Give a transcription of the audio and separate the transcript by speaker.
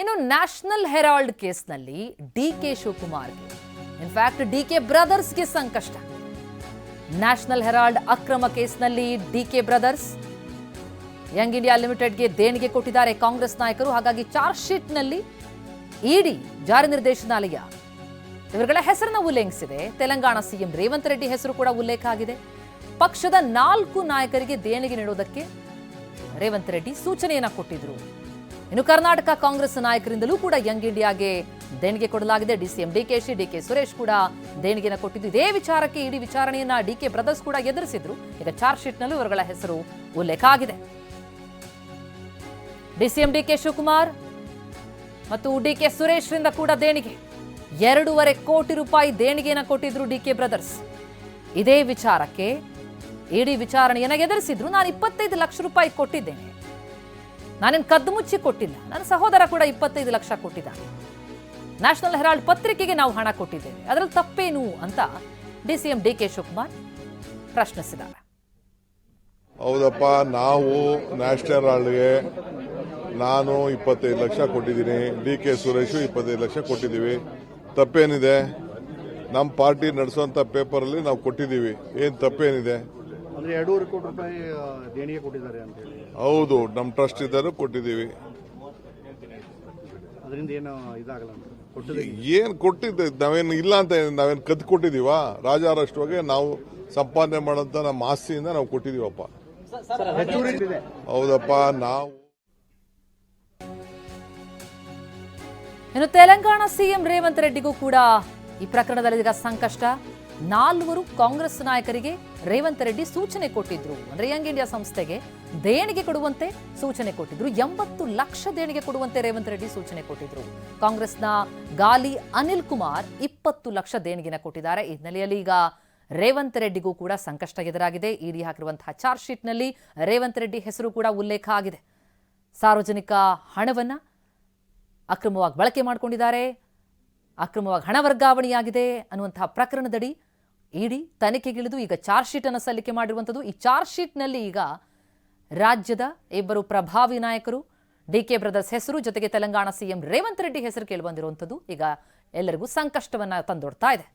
Speaker 1: ಇನ್ನು national Herald ಕೇಸ್ನಲ್ಲಿ D K ಶಿವಕುಮಾರ್ಗೆ ಇನ್ಫ್ಯಾಕ್ಟ್ ಡಿ ಕೆ ಬ್ರದರ್ಸ್ಗೆ ಸಂಕಷ್ಟ. ನ್ಯಾಷನಲ್ ಹೆರಾಲ್ಡ್ ಅಕ್ರಮ ಕೇಸ್ನಲ್ಲಿ D K brothers. Young India ಲಿಮಿಟೆಡ್ಗೆ ದೇಣಿಗೆ ಕೊಟ್ಟಿದ್ದಾರೆ ಕಾಂಗ್ರೆಸ್ ನಾಯಕರು. ಹಾಗಾಗಿ ಚಾರ್ಜ್ ಶೀಟ್ನಲ್ಲಿ ಇಡಿ ಜಾರಿ ನಿರ್ದೇಶನಾಲಯ ಇವರುಗಳ ಹೆಸರನ್ನ ಉಲ್ಲೇಖಿಸಿದೆ. ತೆಲಂಗಾಣ ಸಿಎಂ ರೇವಂತ್ ರೆಡ್ಡಿ ಹೆಸರು ಕೂಡ ಉಲ್ಲೇಖ ಆಗಿದೆ. ಪಕ್ಷದ ನಾಲ್ಕು ನಾಯಕರಿಗೆ ದೇಣಿಗೆ ನೀಡೋದಕ್ಕೆ ರೇವಂತ್ ರೆಡ್ಡಿ ಸೂಚನೆಯನ್ನ ಕೊಟ್ಟಿದ್ರು. ಇನ್ನು ಕರ್ನಾಟಕ ಕಾಂಗ್ರೆಸ್ ನಾಯಕರಿಂದಲೂ ಕೂಡ ಯಂಗ್ ಇಂಡಿಯಾಗೆ ದೇಣಿಗೆ ಕೊಡಲಾಗಿದೆ. ಡಿಸಿಎಂ ಡಿಕೆಶಿ ಡಿಕೆ ಸುರೇಶ್ ಕೂಡ ದೇಣಿಗೆನ ಕೊಟ್ಟಿದ್ದು. ಇದೇ ವಿಚಾರಕ್ಕೆ ಇಡೀ ವಿಚಾರಣೆಯನ್ನ ಡಿಕೆ ಬ್ರದರ್ಸ್ ಕೂಡ ಎದುರಿಸಿದ್ರು. ಈಗ ಚಾರ್ಜ್ ಶೀಟ್ನಲ್ಲೂ ಇವರುಗಳ ಹೆಸರು ಉಲ್ಲೇಖ ಆಗಿದೆ. ಡಿಸಿಎಂ ಡಿಕೆ ಶಿವಕುಮಾರ್ ಮತ್ತು ಡಿಕೆ ಸುರೇಶ್ರಿಂದ ಕೂಡ ದೇಣಿಗೆ. ಎರಡೂವರೆ ಕೋಟಿ ರೂಪಾಯಿ ದೇಣಿಗೆನ ಕೊಟ್ಟಿದ್ರು ಡಿಕೆ ಬ್ರದರ್ಸ್. ಇದೇ ವಿಚಾರಕ್ಕೆ ಇಡೀ ವಿಚಾರಣೆಯನ್ನ ಎದುರಿಸಿದ್ರು. ನಾನು ಇಪ್ಪತ್ತೈದು ಲಕ್ಷ ರೂಪಾಯಿ ಕೊಟ್ಟಿದ್ದೇನೆ. ನಾನೇನು ಕದ್ದು ಮುಚ್ಚಿ ಕೊಟ್ಟಿಲ್ಲ. ನನ್ನ ಸಹೋದರ ಕೂಡ ಇಪ್ಪತ್ತೈದು ಲಕ್ಷ ಕೊಟ್ಟಿದ್ದ. ನ್ಯಾಷನಲ್ ಹೆರಾಲ್ಡ್ ಪತ್ರಿಕೆಗೆ ನಾವು ಹಣ ಕೊಟ್ಟಿದ್ದೇವೆ. ಅದರಲ್ಲಿ ತಪ್ಪೇನು ಅಂತ D C M D K Shivakumar ಪ್ರಶ್ನಿಸಿದ್ದಾರೆ.
Speaker 2: ಹೌದಪ್ಪ, ನಾವು ನ್ಯಾಷನಲ್ ಹೆರಾಲ್ಡ್ಗೆ ನಾನು ಇಪ್ಪತ್ತೈದು ಲಕ್ಷ ಕೊಟ್ಟಿದ್ದೀನಿ. ಡಿ ಕೆ ಸುರೇಶು ಇಪ್ಪತ್ತೈದು ಲಕ್ಷ ಕೊಟ್ಟಿದ್ದೀವಿ. ತಪ್ಪೇನಿದೆ? ನಮ್ಮ ಪಾರ್ಟಿ ನಡೆಸುವಂಥ ಪೇಪರಲ್ಲಿ ನಾವು ಕೊಟ್ಟಿದ್ದೀವಿ. ಏನು ತಪ್ಪೇನಿದೆ?
Speaker 3: ಅಂದ್ರೆ ಎರಡೂವರೆ ಕೋಟಿ ರೂಪಾಯಿ ದೇಣಿಗೆ ಕೊಟ್ಟಿದ್ದಾರೆ ಅಂತ ಹೇಳಿ.
Speaker 2: ಹೌದು ನಮ್ಮ ಟ್ರಸ್ಟ್ ಇದ್ದಾರೆ ಕೊಟ್ಟಿದ್ದೀವಿ.
Speaker 3: ಅದರಿಂದ ಏನು ಇದಾಗಲ್ಲ ಅಂತ. ಕೊಟ್ಟದ.
Speaker 2: ಏನು ಕೊಟ್ಟಿದ್ದೆ? ನಾವೇನು ಇಲ್ಲ ಅಂತ ಏನ್- ನಾವೇನು ಕದ್ದು ಕೊಟ್ಟಿದ್ದೀವಾ? ರಾಜಾರಷ್ಟವಾಗಿ ನಾವು ಸಂಪಾದನೆ ಮಾಡಂತ ನಮ್ಮ ಆಸ್ತಿಯಿಂದ ನಾವು ಕೊಟ್ಟಿದ್ದೀವಪ್ಪ.
Speaker 3: ಹೆಚ್ಚುವರಿ ಇದೆ
Speaker 2: ಹೌದಪ್ಪ ನಾವು
Speaker 1: ಇನ್ನು ತೆಲಂಗಾಣ ಸಿಎಂ ರೇವಂತ್ ರೆಡ್ಡಿಗೂ ಕೂಡ ಈ ಪ್ರಕರಣದಲ್ಲಿ ಈಗ ಸಂಕಷ್ಟ. ನಾಲ್ವರು ಕಾಂಗ್ರೆಸ್ ನಾಯಕರಿಗೆ ರೇವಂತ್ ರೆಡ್ಡಿ ಸೂಚನೆ ಕೊಟ್ಟಿದ್ರು. ಅಂದ್ರೆ ಯಂಗ್ ಇಂಡಿಯಾ ಸಂಸ್ಥೆಗೆ ದೇಣಿಗೆ ಕೊಡುವಂತೆ ಸೂಚನೆ ಕೊಟ್ಟಿದ್ರು. ಎಂಬತ್ತು ಲಕ್ಷ ದೇಣಿಗೆ ಕೊಡುವಂತೆ ರೇವಂತ್ ರೆಡ್ಡಿ ಸೂಚನೆ ಕೊಟ್ಟಿದ್ರು. ಕಾಂಗ್ರೆಸ್ನ ಗಾಲಿ ಅನಿಲ್ ಕುಮಾರ್ ಇಪ್ಪತ್ತು ಲಕ್ಷ ದೇಣಿಗೆನ ಕೊಟ್ಟಿದ್ದಾರೆ. ಈ ಹಿನ್ನೆಲೆಯಲ್ಲಿ ಈಗ ರೇವಂತ್ ರೆಡ್ಡಿಗೂ ಕೂಡ ಸಂಕಷ್ಟ ಎದುರಾಗಿದೆ. ಇಡಿ ಹಾಕಿರುವಂತಹ ಚಾರ್ಜ್ ಶೀಟ್ನಲ್ಲಿ ರೇವಂತ್ ರೆಡ್ಡಿ ಹೆಸರು ಕೂಡ ಉಲ್ಲೇಖ ಆಗಿದೆ. ಸಾರ್ವಜನಿಕ ಹಣವನ್ನ ಅಕ್ರಮವಾಗಿ ಬಳಕೆ ಮಾಡಿಕೊಂಡಿದ್ದಾರೆ. ಅಕ್ರಮವಾಗಿ ಹಣ ವರ್ಗಾವಣೆಯಾಗಿದೆ ಅನ್ನುವಂತಹ ಪ್ರಕರಣದಡಿ ಇಡಿ ತನಿಖೆಗಿಳಿದು ಈಗ ಚಾರ್ಜ್ ಶೀಟ್ ಅನ್ನು ಸಲ್ಲಿಕೆ ಮಾಡಿರುವಂಥದ್ದು. ಈ ಚಾರ್ಜ್ ಶೀಟ್ನಲ್ಲಿ ಈಗ ರಾಜ್ಯದ ಇಬ್ಬರು ಪ್ರಭಾವಿ ನಾಯಕರು ಡಿ ಕೆ ಬ್ರದರ್ಸ್ ಹೆಸರು, ಜೊತೆಗೆ ತೆಲಂಗಾಣ ಸಿಎಂ ರೇವಂತ್ ರೆಡ್ಡಿ ಹೆಸರು ಕೇಳಿಬಂದಿರುವಂಥದ್ದು ಈಗ ಎಲ್ಲರಿಗೂ ಸಂಕಷ್ಟವನ್ನ ತಂದೊಡ್ತಾ ಇದೆ.